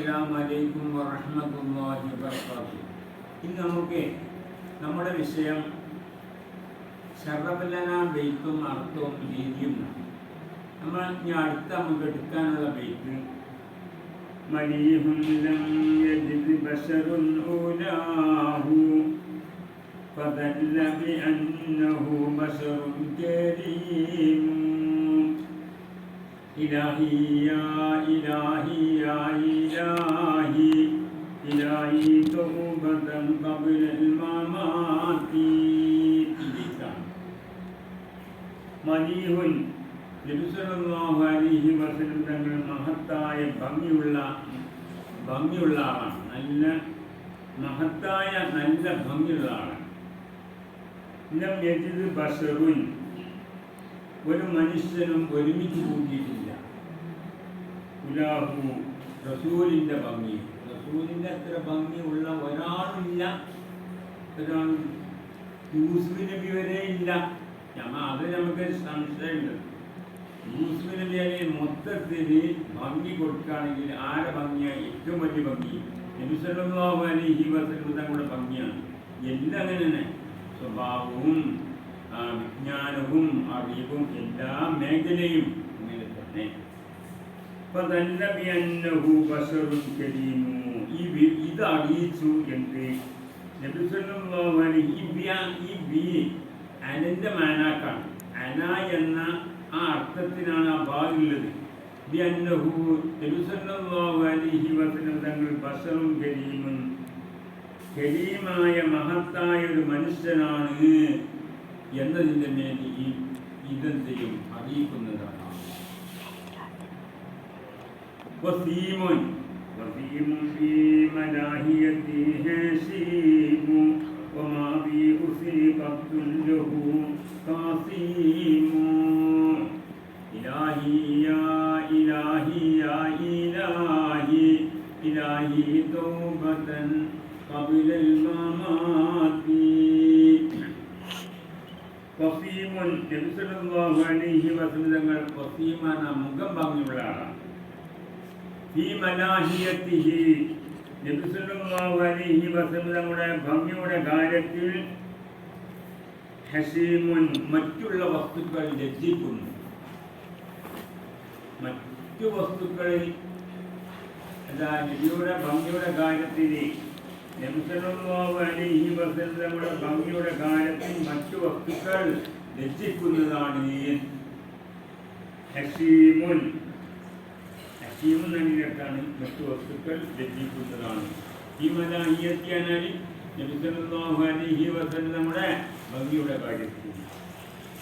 അസ്സലാമു അലൈക്കും വറഹ്മത്തുള്ളാഹി വബറകാതുഹു ഇന്ന് നമുക്ക് നമ്മുടെ വിഷയം ഷറബലന ബെയ്ത്തും അർത്ഥവും രീതിയും നമ്മൾ ഇനി അടുത്ത നമുക്ക് എടുക്കാനുള്ള ബെയ്ത്ത് മലീഹും ലം യജിദ് ബശറുൻ ഊലാഹു فدل بأنه بشر كريم إلهي يا إلهي يا إلهي إلهي توبة قبل الممات മലീഹുൻ നബിസല്ലാഹു അലൈഹി വസല്ലം തങ്ങൾ മഹത്തായ ഭംഗിയുള്ള ഭംഗിയുള്ള ആളാണ് നല്ല മഹത്തായ നല്ല ഭംഗിയുള്ള ആളാണ് ലം യജിദ് ബഷറുൻ ഒരു മനുഷ്യനും ഒരുമിച്ച് കൂട്ടിയിട്ടില്ല ഉലാഹു റസൂലിന്റെ ഭംഗി. റസൂലിന്റെ അത്ര ഭംഗിയുള്ള ഒരാളില്ല. ഒരാൾ യൂസുഫ് നബി വരെ ഇല്ല. അത് നമുക്ക് സംശയമുണ്ട്. യൂസുഫ് നബി അല്ലെ മൊത്തത്തിൽ ഭംഗി കൊടുക്കുകയാണെങ്കിൽ ആരെ ഭംഗിയാണ് ഏറ്റവും വലിയ ഭംഗി. നബിസല്ലാഹു അലൈഹി വസല്ലം തങ്ങളുടെ ഭംഗിയാണ്. തന്നെ സ്വഭാവവും വിജ്ഞാനവും അറിവും എല്ലാ മേഖലയും അങ്ങനെ തന്നെ. ഇത് എന്ത്? മാനാക്കാണ്. അന എന്ന ആ അർത്ഥത്തിനാണ് ആ വസല്ലം തങ്ങൾ ബസറും കരീമും. കരീമായ മഹത്തായ ഒരു മനുഷ്യനാണ്. എന്നതിന്റെ മേൽ ഈ ഇതെന്തെയും അറിയിക്കുന്നതാണ്. ഖാസീം വസീമുൻ നബി സല്ലല്ലാഹു അലൈഹി വസല്ലം തങ്ങൾ മുഖം ഭംഗിയുള്ള ഈ മലാഹിയത്തിഹി നബി അലൈഹി വസല്ലം തങ്ങളുടെ ഭംഗിയുടെ കാര്യത്തിൽ ഹസീമുൻ മറ്റുള്ള വസ്തുക്കൾ ലജ്ജിക്കുന്നു. മറ്റു വസ്തുക്കളിൽ അതാ നബിയുടെ ഭംഗിയുടെ കാര്യത്തിൽ നബിസല്ലാഹു അലൈഹി വസല്ലമയുടെ ഭംഗിയുടെ കാര്യത്തിൽ മറ്റു വസ്തുക്കൾ ലജ്ജിക്കുന്നതാണ് ഹസീമുൻ ഹസീമുൻ എന്നിടത്താണ് മറ്റു വസ്തുക്കൾ ലജ്ജിക്കുന്നതാണ് ഈ മലാഹിയത്തിയാനാൽ നബിസല്ലാഹു അലൈഹി വസല്ലമയുടെ ഭംഗിയുടെ കാര്യത്തിൽ.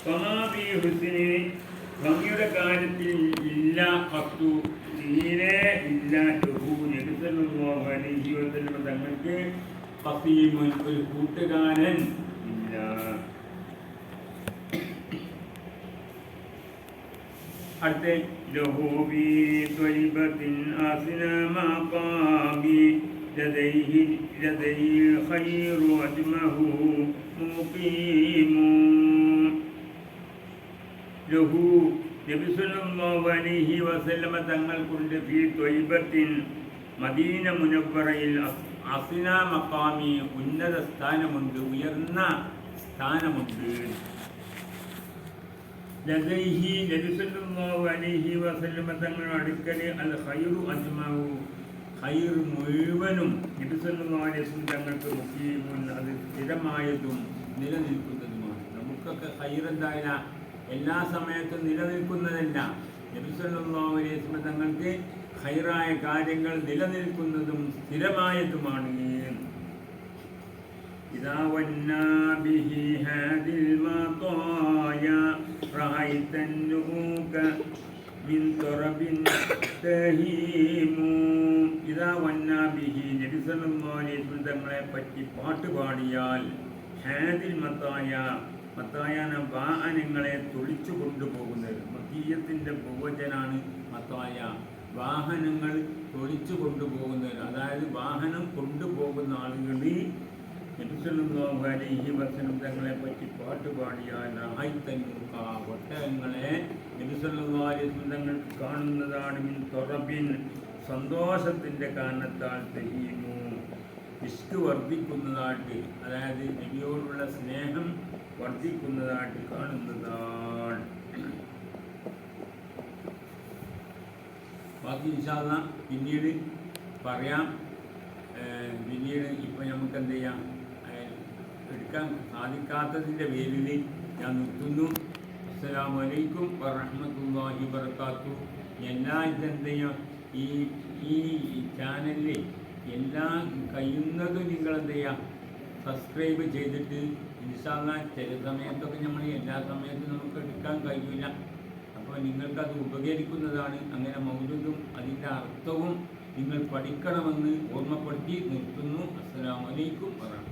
സമാബി ഹുസിന് ഭംഗിയുടെ കാര്യത്തിൽ ഇല്ല വസ്തു തീരെ ഇല്ല ലഹു. നബിസല്ലാഹു അലൈഹി വസല്ലം തങ്ങൾക്ക് ഫസീമുൻ ഒരു കൂട്ടുകാരൻ ഇല്ല. വസല്ലമ മദീന മുനവ്വറയിൽ അസിന മക്കാമി ഉന്നത സ്ഥാനമുണ്ട് ഉയർന്ന സ്ഥാനമുണ്ട്. ലതൈഹി നബിസല്ലാഹു അലൈഹി വസല്ലമ തങ്ങളുടെ അടുക്കൽ അൽ ഖൈറു അജ്മാവു ഹൈർ മുഴുവനും നബിസല്ലാ അലൈഹി തങ്ങൾക്ക് മുഖ്യമുൻ അത് സ്ഥിരമായതും നിലനിൽക്കുന്നതുമാണ്. നമുക്കൊക്കെ ഖൈർ എന്തായില്ല എല്ലാ സമയത്തും നിലനിൽക്കുന്നതല്ല. നബിസല്ലാ അലൈഹി തങ്ങൾക്ക് ഖൈറായ കാര്യങ്ങൾ നിലനിൽക്കുന്നതും സ്ഥിരമായതുമാണ്. ഇതാ വന്നാ ബിഹി ഹാദിൽ മാ رأيت النؤوك من ترب تهيم إذا ونى به നബി സല്ലല്ലാഹു അലൈഹി വസല്ലം തങ്ങളെ പറ്റി പാട്ട് പാടിയാൽ ഹാദിൽ മത്തായ മത്തായാന വാഹനങ്ങളെ തൊളിച്ചു കൊണ്ടുപോകുന്നത് മതീയത്തിൻ്റെ ബഹുവചനാണ് മത്തായ വാഹനങ്ങൾ തൊളിച്ചു കൊണ്ടുപോകുന്നത് അതായത് വാഹനം കൊണ്ടുപോകുന്ന ആളുകളിൽ നബിസല്ലാഹു വലിയ വസല്ലം തങ്ങളെ പറ്റി പാട്ട് പാടിയാൽ ആയിത്തന്നൂക്ക ഒട്ടകങ്ങളെ നബിസല്ലാഹു അലൈഹി കാണുന്നതാണ് മിൻ തുറപ്പിൻ സന്തോഷത്തിന്റെ കാരണത്താൽ തെയ്യുന്നു ഇഷ്ക് വർദ്ധിക്കുന്നതായിട്ട് അതായത് നബിയോടുള്ള സ്നേഹം വർദ്ധിക്കുന്നതായിട്ട് കാണുന്നതാണ്. ബാക്കി ഇൻഷാല്ല പിന്നീട് പറയാം. പിന്നീട് ഇപ്പം നമുക്ക് എന്ത് ചെയ്യാം? എടുക്കാൻ സാധിക്കാത്തതിന്റെ പേരിൽ ഞാൻ നിർത്തുന്നു. അസ്സലാമു അലൈക്കും വറഹ്മത്തുള്ളാഹി വബറകാത്തു എല്ലാ ജനതയും ഈ ഈ ചാനലിൽ എല്ലാ കഴിയുന്നതും നിങ്ങൾ എന്ത് സബ്സ്ക്രൈബ് ചെയ്തിട്ട് ഇൻഷാല്ല ചില സമയത്തൊക്കെ നമ്മൾ എല്ലാ സമയത്തും നമുക്ക് എടുക്കാൻ കഴിയില്ല അപ്പോൾ നിങ്ങൾക്കത് ഉപകരിക്കുന്നതാണ്. അങ്ങനെ മൗലൂദും അതിന്റെ അർത്ഥവും നിങ്ങൾ പഠിക്കണമെന്ന് ഓർമ്മപ്പെടുത്തി നിർത്തുന്നു. അലൈക്കും വറഹ്മത്തുള്ളാഹി